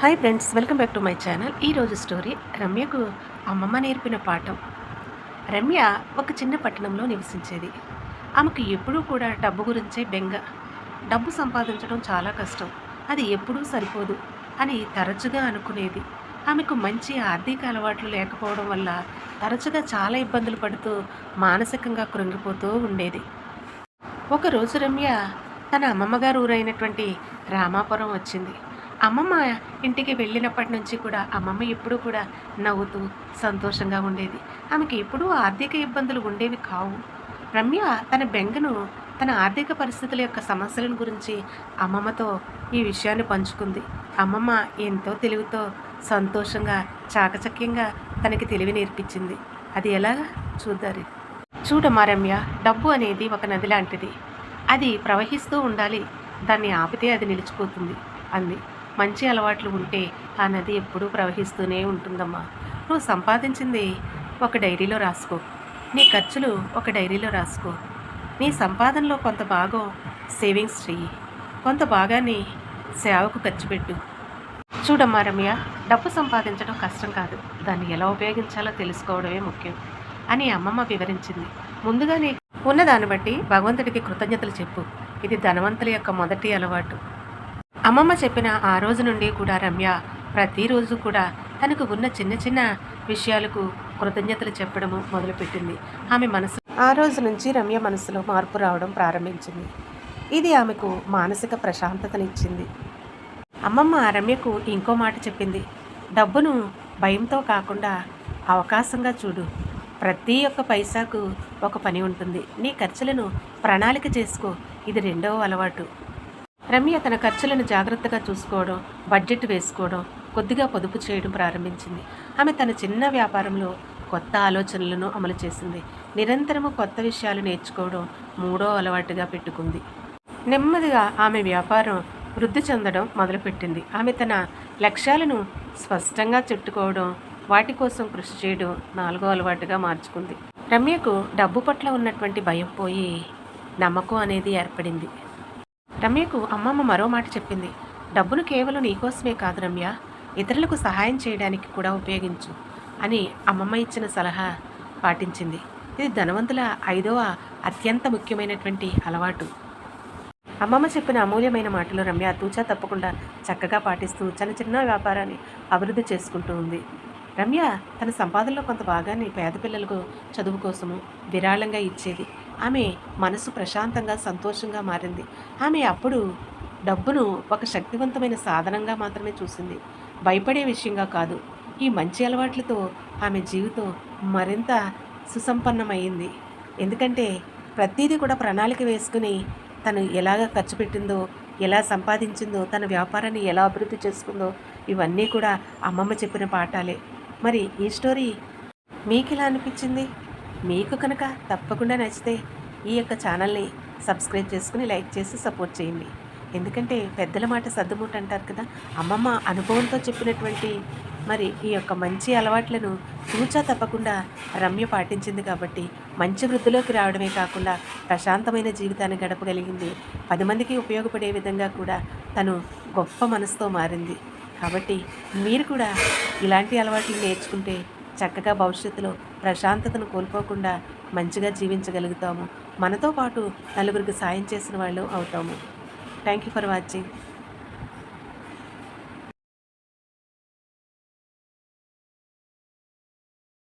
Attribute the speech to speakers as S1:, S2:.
S1: Hi friends welcome back to my channel ఈరోజు story రమ్యకు అమ్మమ్మ నేర్పిన పాఠం. రమ్య ఒక చిన్న పట్టణంలో నివసించేది. ఆమెకు ఎప్పుడూ కూడా డబ్బు గురించే బెంగ. డబ్బు సంపాదించడం చాలా కష్టం. అది ఎప్పుడూ సరిపోదు అని తరచుగా అనుకునేది. ఆమెకు మంచి ఆర్థిక అలవాట్లు లేకపోవడం వల్ల తరచుగా చాలా ఇబ్బందులు పడుతూ మానసికంగా కృంగిపోతూ ఉండేది. ఒకరోజు రమ్య తన అమ్మమ్మగారు ఊరైనటువంటి రామాపురం వచ్చింది. అమ్మమ్మ ఇంటికి వెళ్ళినప్పటి నుంచి కూడా అమ్మమ్మ ఎప్పుడూ కూడా నవ్వుతూ సంతోషంగా ఉండేది. ఆమెకి ఎప్పుడూ ఆర్థిక ఇబ్బందులు ఉండేవి కావు. రమ్య తన బెంగను తన ఆర్థిక పరిస్థితుల యొక్క సమస్యలను గురించి అమ్మమ్మతో ఈ విషయాన్ని పంచుకుంది. అమ్మమ్మ ఎంతో తెలివితో సంతోషంగా చాకచక్యంగా తనకి తెలివి నేర్పించింది. అది ఎలాగా చూద్దారు. చూడమ్మా రమ్య డబ్బు అనేది ఒక నది లాంటిది. అది ప్రవహిస్తూ ఉండాలి. దాన్ని ఆపితే అది నిలిచిపోతుంది అంది. మంచి అలవాట్లు ఉంటే ఆ నది ఎప్పుడూ ప్రవహిస్తూనే ఉంటుందమ్మా. నువ్వు సంపాదించింది ఒక డైరీలో రాసుకో. నీ ఖర్చులు ఒక డైరీలో రాసుకో. నీ సంపాదనలో కొంత భాగం సేవింగ్స్ చెయ్యి. కొంత భాగాన్ని సేవకు ఖర్చు పెట్టు. చూడమ్మా రమ్య డబ్బు సంపాదించడం కష్టం కాదు. దాన్ని ఎలా ఉపయోగించాలో తెలుసుకోవడమే ముఖ్యం అని అమ్మమ్మ వివరించింది. ముందుగానే ఉన్నదాన్ని బట్టి భగవంతుడికి కృతజ్ఞతలు చెప్పు. ఇది ధనవంతుల యొక్క మొదటి అలవాటు. అమ్మమ్మ చెప్పిన ఆ రోజు నుండి కూడా రమ్య ప్రతిరోజు కూడా తనకు ఉన్న చిన్న చిన్న విషయాలకు కృతజ్ఞతలు చెప్పడము మొదలుపెట్టింది. ఆమె మనసు ఆ రోజు నుంచి రమ్య మనసులో మార్పు రావడం ప్రారంభించింది. ఇది ఆమెకు మానసిక ప్రశాంతతనిచ్చింది. అమ్మమ్మ రమ్యకు ఇంకో మాట చెప్పింది. డబ్బును భయంతో కాకుండా అవకాశంగా చూడు. ప్రతి ఒక్క పైసాకు ఒక పని ఉంటుంది. నీ ఖర్చులను ప్రణాళిక చేసుకో. ఇది రెండవ అలవాటు. రమ్య తన ఖర్చులను జాగ్రత్తగా చూసుకోవడం బడ్జెట్ వేసుకోవడం కొద్దిగా పొదుపు చేయడం ప్రారంభించింది. ఆమె తన చిన్న వ్యాపారంలో కొత్త ఆలోచనలను అమలు చేసింది. నిరంతరము కొత్త విషయాలు నేర్చుకోవడం మూడో అలవాటుగా పెట్టుకుంది. నెమ్మదిగా ఆమె వ్యాపారం వృద్ధి చెందడం మొదలుపెట్టింది. ఆమె తన లక్ష్యాలను స్పష్టంగా చుట్టుకోవడం వాటి కోసం కృషి చేయడం నాలుగో అలవాటుగా మార్చుకుంది. రమ్యకు డబ్బు పట్ల ఉన్నటువంటి భయం పోయి నమ్మకం అనేది ఏర్పడింది. రమ్యకు అమ్మమ్మ మరో మాట చెప్పింది. డబ్బును కేవలం నీకోసమే కాదు రమ్య. ఇతరులకు సహాయం చేయడానికి కూడా ఉపయోగించు అని అమ్మమ్మ ఇచ్చిన సలహా పాటించింది. ఇది ధనవంతుల ఐదవ అత్యంత ముఖ్యమైనటువంటి అలవాటు. అమ్మమ్మ చెప్పిన అమూల్యమైన మాటలు రమ్య తూచా తప్పకుండా చక్కగా పాటిస్తూ చిన్న చిన్న వ్యాపారాన్ని అభివృద్ధి చేసుకుంటూ ఉంది. రమ్య తన సంపాదనలో కొంత భాగాన్ని పేద పిల్లలకు చదువు కోసము విరాళంగా ఇచ్చేది. ఆమె మనసు ప్రశాంతంగా సంతోషంగా మారింది. ఆమె అప్పుడు డబ్బును ఒక శక్తివంతమైన సాధనంగా మాత్రమే చూసింది. భయపడే విషయంగా కాదు. ఈ మంచి అలవాట్లతో ఆమె జీవితం మరింత సుసంపన్నమైంది ఎందుకంటే ప్రతిదీ కూడా ప్రణాళిక వేసుకుని తను ఎలాగ ఖర్చు పెట్టిందో ఎలా సంపాదించిందో తన వ్యాపారాన్ని ఎలా అభివృద్ధి చేసుకుందో ఇవన్నీ కూడా అమ్మమ్మ చెప్పిన పాఠాలే. మరి ఈ స్టోరీ మీకు ఎలా అనిపించింది? మీకు కనుక తప్పకుండా నచ్చితే ఈ యొక్క ఛానల్ని సబ్స్క్రైబ్ చేసుకుని లైక్ చేసి సపోర్ట్ చేయండి. ఎందుకంటే పెద్దల మాట సర్దుమూట అంటారు కదా అమ్మమ్మ అనుభవంతో చెప్పినటువంటి మరి ఈ యొక్క మంచి అలవాట్లను తూచా తప్పకుండా రమ్య పాటించింది కాబట్టి మంచి వృద్ధిలోకి రావడమే కాకుండా ప్రశాంతమైన జీవితాన్ని గడపగలిగింది. పది మందికి ఉపయోగపడే విధంగా కూడా తను గొప్ప మనసుతో మారింది. కాబట్టి మీరు కూడా ఇలాంటి అలవాట్లు నేర్చుకుంటే చక్కగా భవిష్యత్తులో ప్రశాంతతను కోల్పోకుండా మంచిగా జీవించగలుగుతాము. మనతో పాటు నలుగురికి సాయం చేసిన వాళ్ళు అవుతాము. Thank you for watching